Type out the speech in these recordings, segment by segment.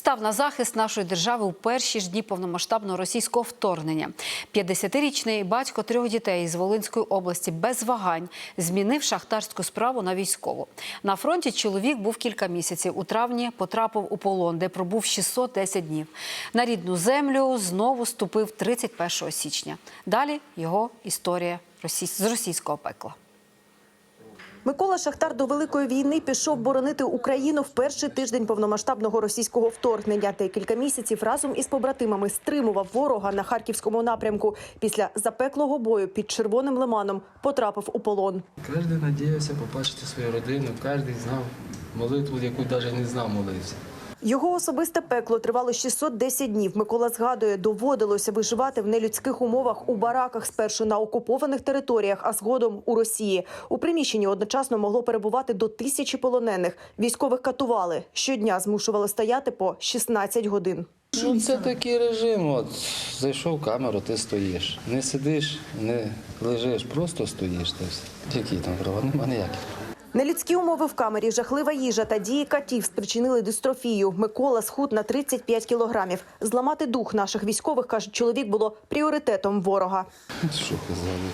став на захист нашої держави у перші ж дні повномасштабного російського вторгнення. 50-річний батько трьох дітей з Волинської області без вагань змінив шахтарську справу на військову. На фронті чоловік був кілька місяців. У травні потрапив у полон, де пробув 610 днів. На рідну землю знову ступив 31 січня. Далі його історія з російського пекла. Микола Шахтар до великої війни пішов боронити Україну в перший тиждень повномасштабного російського вторгнення. Та кілька місяців разом із побратимами стримував ворога на харківському напрямку. Після запеклого бою під червоним лиманом потрапив у полон. Кожен надіявся побачити свою родину, кожен знав молитву, яку навіть не знав молився. Його особисте пекло тривало 610 днів. Микола згадує, доводилося виживати в нелюдських умовах у бараках спершу на окупованих територіях, а згодом у Росії. У приміщенні одночасно могло перебувати до тисячі полонених. Військових катували щодня, змушували стояти по 16 годин. Ну, це такий режим. От зайшов в камеру, ти стоїш. Не сидиш, не лежиш, просто стоїш. Та все. Які там права? Нема ніяких. Нелюдські умови в камері, жахлива їжа та дії катів спричинили дистрофію. Микола схуд на 35 кілограмів. Зламати дух наших військових, каже чоловік, було пріоритетом ворога. Що казали?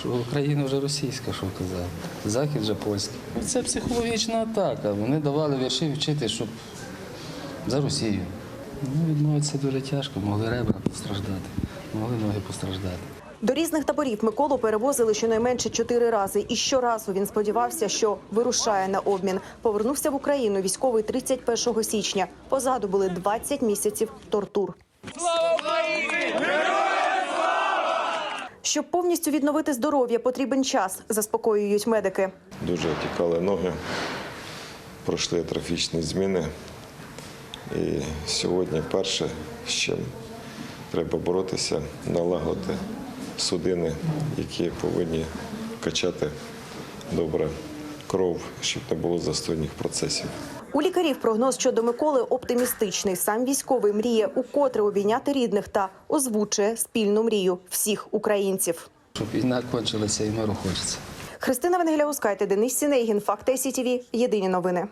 Що Україна вже російська, що казали. Захід вже польський. Це психологічна атака. Вони давали вірші вчити, щоб за Росію. Ну, відмовитися дуже тяжко, могли ребра постраждати, могли ноги постраждати. До різних таборів Миколу перевозили щонайменше чотири рази. І щоразу він сподівався, що вирушає на обмін. Повернувся в Україну військовий 31 січня. Позаду були 20 місяців тортур. Щоб повністю відновити здоров'я, потрібен час, заспокоюють медики. Дуже тікали ноги, пройшли трофічні зміни. І сьогодні перше, з чим треба боротися, налагодити судини, які повинні качати добре кров, щоб не було застойних процесів. У лікарів прогноз щодо Миколи оптимістичний. Сам військовий мріє укотре обійняти рідних та озвучує спільну мрію всіх українців. Щоб війна кончилася і миру хочеться. Христина Венгеляускайте, Денис Сінейгін, Факти СІТВ. Єдині новини.